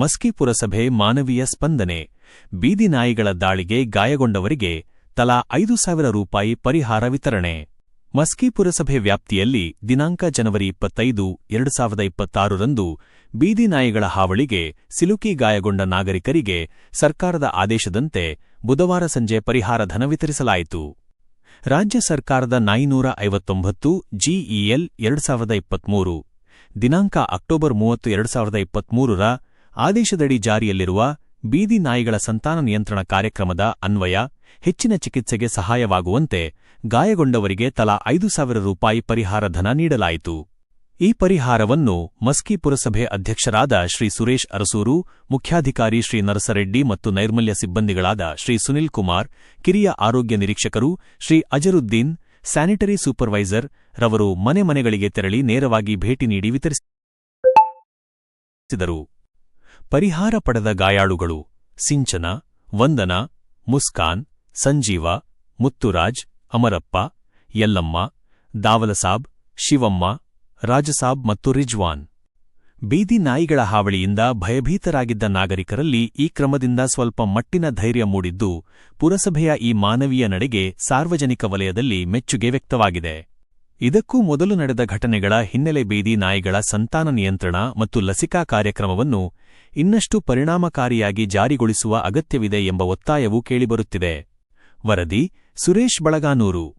ಮಸ್ಕಿ ಪುರಸಭೆ ಮಾನವೀಯ ಸ್ಪಂದನೆ. ಬೀದಿ ನಾಯಿಗಳ ದಾಳಿಗೆ ಗಾಯಗೊಂಡವರಿಗೆ ತಲಾ ಐದು ಸಾವಿರ ರೂಪಾಯಿ ಪರಿಹಾರ ವಿತರಣೆ. ಮಸ್ಕಿ ಪುರಸಭೆ ವ್ಯಾಪ್ತಿಯಲ್ಲಿ ದಿನಾಂಕ ಜನವರಿ ಇಪ್ಪತ್ತೈದು, ಎರಡು ಸಾವಿರದ ಇಪ್ಪತ್ತಾರರಂದು ಬೀದಿ ಹಾವಳಿಗೆ ಸಿಲುಕಿ ಗಾಯಗೊಂಡ ನಾಗರಿಕರಿಗೆ ಸರ್ಕಾರದ ಆದೇಶದಂತೆ ಬುಧವಾರ ಸಂಜೆ ಪರಿಹಾರ ಧನ ವಿತರಿಸಲಾಯಿತು. ರಾಜ್ಯ ಸರ್ಕಾರದ ನಾಯಿನೂರ ಐವತ್ತೊಂಬತ್ತು, ಜಿಇಎಲ್, ಎರಡು ಸಾವಿರದ ಇಪ್ಪತ್ಮೂರು. ದಿನಾಂಕ ಅಕ್ಟೋಬರ್ ಮೂವತ್ತು, ಎರಡು ಸಾವಿರದ ಇಪ್ಪತ್ಮೂರರ ಆದೇಶದಡಿ ಜಾರಿಯಲ್ಲಿರುವ ಬೀದಿ ನಾಯಿಗಳ ಸಂತಾನ ನಿಯಂತ್ರಣ ಕಾರ್ಯಕ್ರಮದ ಅನ್ವಯ, ಹೆಚ್ಚಿನ ಚಿಕಿತ್ಸೆಗೆ ಸಹಾಯವಾಗುವಂತೆ ಗಾಯಗೊಂಡವರಿಗೆ ತಲಾ ಐದು ಸಾವಿರ ರೂಪಾಯಿ ಪರಿಹಾರ ಧನ ನೀಡಲಾಯಿತು. ಈ ಪರಿಹಾರವನ್ನು ಮಸ್ಕಿ ಪುರಸಭೆ ಅಧ್ಯಕ್ಷರಾದ ಶ್ರೀ ಸುರೇಶ್ ಅರಸೂರು, ಮುಖ್ಯಾಧಿಕಾರಿ ಶ್ರೀ ನರಸರೆಡ್ಡಿ ಮತ್ತು ನೈರ್ಮಲ್ಯ ಸಿಬ್ಬಂದಿಗಳಾದ ಶ್ರೀ ಸುನಿಲ್ ಕುಮಾರ್, ಕಿರಿಯ ಆರೋಗ್ಯ ನಿರೀಕ್ಷಕರು ಶ್ರೀ ಅಜರುದ್ದೀನ್, ಸ್ಯಾನಿಟರಿ ಸೂಪರ್ವೈಸರ್ ರವರು ಮನೆ ಮನೆಗಳಿಗೆ ತೆರಳಿ ನೇರವಾಗಿ ಭೇಟಿ ನೀಡಿ ವಿತರಿಸಿದರು ಪರಿಹಾರ ಪಡೆದ ಗಾಯಾಳುಗಳು ಸಿಂಚನ, ವಂದನ, ಮುಸ್ಕಾನ್, ಸಂಜೀವ, ಮುತ್ತುರಾಜ್, ಅಮರಪ್ಪ, ಯಲ್ಲಮ್ಮ, ದಾವಲಸಾಬ್, ಶಿವಮ್ಮ, ರಾಜಸಾಬ್ ಮತ್ತು ರಿಜ್ವಾನ್. ಬೀದಿ ನಾಯಿಗಳ ಹಾವಳಿಯಿಂದ ಭಯಭೀತರಾಗಿದ್ದ ನಾಗರಿಕರಲ್ಲಿ ಈ ಕ್ರಮದಿಂದ ಸ್ವಲ್ಪ ಮಟ್ಟಿನ ಧೈರ್ಯ ಮೂಡಿದ್ದು ಪುರಸಭೆಯ ಈ ಮಾನವೀಯ ನಡೆಗೆ ಸಾರ್ವಜನಿಕ ವಲಯದಲ್ಲಿ ಮೆಚ್ಚುಗೆ ವ್ಯಕ್ತವಾಗಿದೆ. ಇದಕ್ಕೂ ಮೊದಲು ನಡೆದ ಘಟನೆಗಳ ಹಿನ್ನೆಲೆ ಬೀದಿ ನಾಯಿಗಳ ಸಂತಾನ ನಿಯಂತ್ರಣ ಮತ್ತು ಲಸಿಕಾ ಕಾರ್ಯಕ್ರಮವನ್ನು ಇನ್ನಷ್ಟು ಪರಿಣಾಮಕಾರಿಯಾಗಿ ಜಾರಿಗೊಳಿಸುವ ಅಗತ್ಯವಿದೆ ಎಂಬ ಒತ್ತಾಯವೂ ಕೇಳಿಬರುತ್ತಿದೆ. ವರದಿ ಸುರೇಶ್ ಬಳಗಾನೂರು.